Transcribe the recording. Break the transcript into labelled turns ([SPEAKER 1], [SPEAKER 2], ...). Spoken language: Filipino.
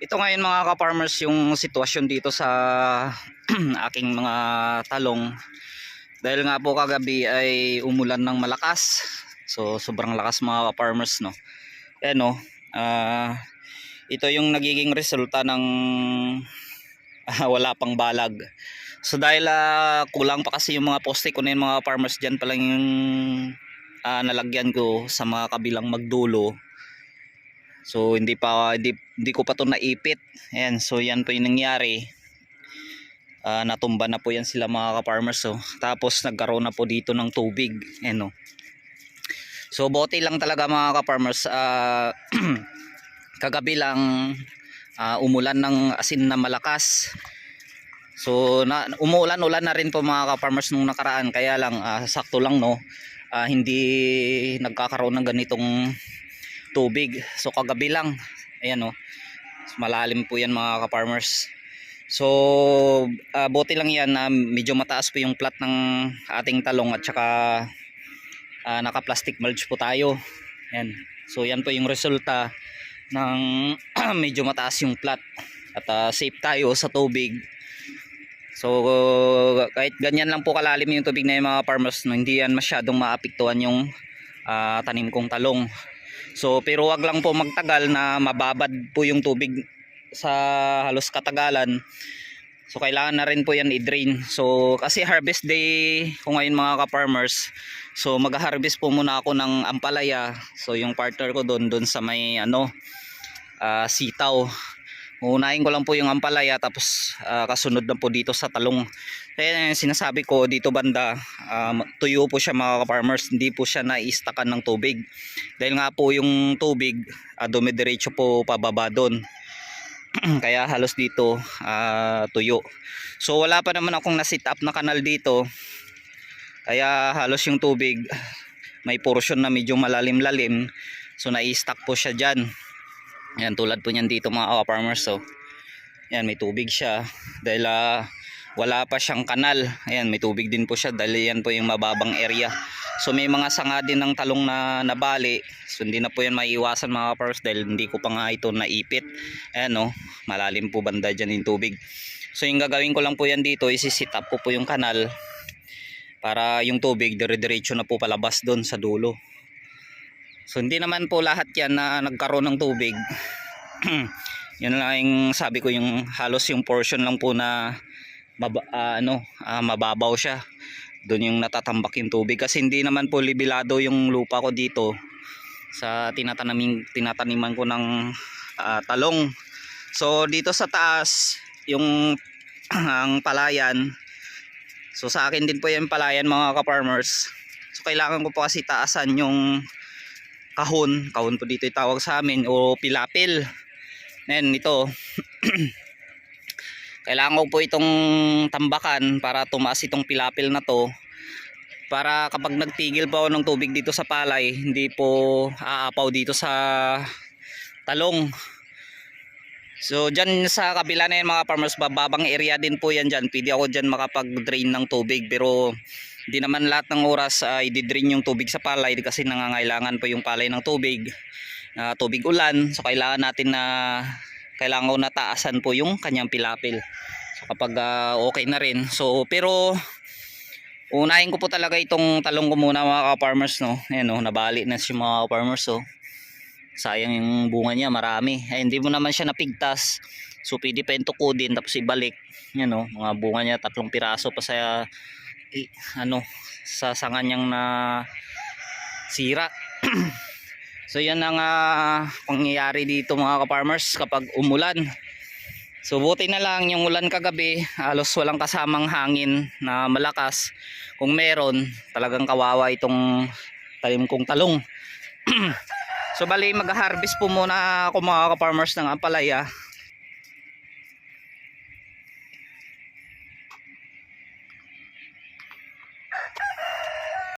[SPEAKER 1] Ito ngayon mga ka-farmers yung sitwasyon dito sa aking mga talong. Dahil nga po kagabi ay umulan ng malakas. So sobrang lakas mga ka-farmers no. Eh no, ah, ito yung nagiging resulta ng ah, wala pang balag. So dahil ah, kulang pa kasi yung mga poste ko na yun, mga farmers dyan pa lang yung ah, nalagyan ko sa mga kabilang magdulo. So hindi pa hindi, hindi ko pa to naipit. Ayan, so yan po yung nangyari. Ah, natumba na po yan sila mga ka-farmers so. Tapos nagkaroon na po dito ng tubig, ayan oh. So bote lang talaga mga ka-farmers ah, kagabi lang ah, umulan ng asin na malakas. So na, umuulan-ulan na rin po mga ka-farmers nung nakaraan kaya lang ah, sakto lang no. ah, hindi nagkakaroon ng ganitong tubig. So kagabi lang, ayan oh. Malalim po 'yan mga ka-farmers. So ah, buti lang 'yan na medyo mataas po yung plat ng ating talong at saka ah, naka-plastic mulch po tayo. Ayan. So yan po yung resulta ng medyo mataas yung plat at ah, safe tayo sa tubig. So kahit ganyan lang po kalalim yung tubig na yung mga farmers no, hindi yan masyadong maapektuhan yung ah, tanim kong talong. So pero wag lang po magtagal na mababad po yung tubig sa halos katagalan. So kailangan na rin po yan i-drain. So kasi harvest day ko ngayon mga ka-farmers. So mag-harvest po muna ako ng ampalaya. So yung partner ko doon doon sa may ano ah, sitaw. Unahin ko lang po yung ampalaya tapos ah, kasunod na po dito sa talong. Kaya yung sinasabi ko dito banda um, tuyo po siya mga farmers hindi po siya naistakan ng tubig. Dahil nga po yung tubig uh, dumidiretso po pababa doon. Kaya halos dito ah, tuyo. So wala pa naman akong na-set up na kanal dito. Kaya halos yung tubig may portion na medyo malalim-lalim. So nai-stack po siya dyan. Yan tulad po niyan dito mga farmers so. Yan may tubig siya dahil ah, wala pa siyang kanal. Ayan may tubig din po siya dahil yan po yung mababang area. So may mga sanga din ng talong na nabali. So hindi na po yan maiiwasan mga farmers dahil hindi ko pa nga ito naipit. Ayan no, malalim po banda dyan yung tubig. So yung gagawin ko lang po yan dito isi-sit up ko po yung kanal para yung tubig dire-diretso na po palabas doon sa dulo. So hindi naman po lahat yan na nagkaroon ng tubig. yan lang yung sabi ko yung halos yung portion lang po na maba, ah, ano, ah, mababaw siya. Doon yung natatambak yung tubig kasi hindi naman po libilado yung lupa ko dito sa tinatanamin tinataniman ko ng ah, talong. So dito sa taas yung ang palayan So sa akin din po yung palayan mga ka-farmers. So kailangan ko po kasi taasan yung kahon. Kahon po dito itawag sa amin o pilapil. Ayan ito. kailangan ko po itong tambakan para tumaas itong pilapil na to. Para kapag nagtigil po ng tubig dito sa palay, hindi po aapaw dito sa talong. So dyan sa kabila na yan mga farmers, bababang area din po yan dyan. Pwede ako dyan makapag-drain ng tubig pero hindi naman lahat ng oras ay i-drain yung tubig sa palay kasi nangangailangan po yung palay ng tubig. na tubig ulan, so kailangan natin na kailangan ko nataasan po yung kanyang pilapil. So kapag ah, okay na rin. So pero unahin ko po talaga itong talong ko muna mga ka-farmers no. Ayan no, nabali na si mga farmers so sayang yung bunga niya marami eh, hindi mo naman siya napigtas so pwede pa yung tukudin tapos ibalik yan o mga bunga niya tatlong piraso pa sa i, ano sa sanga niyang na sira. So yan ang ah, pangyayari dito mga ka-farmers kapag umulan. So buti na lang yung ulan kagabi halos walang kasamang hangin na malakas. Kung meron talagang kawawa itong talim kong talong. So bali mag-harvest po muna ako mga ka-farmers ng ampalaya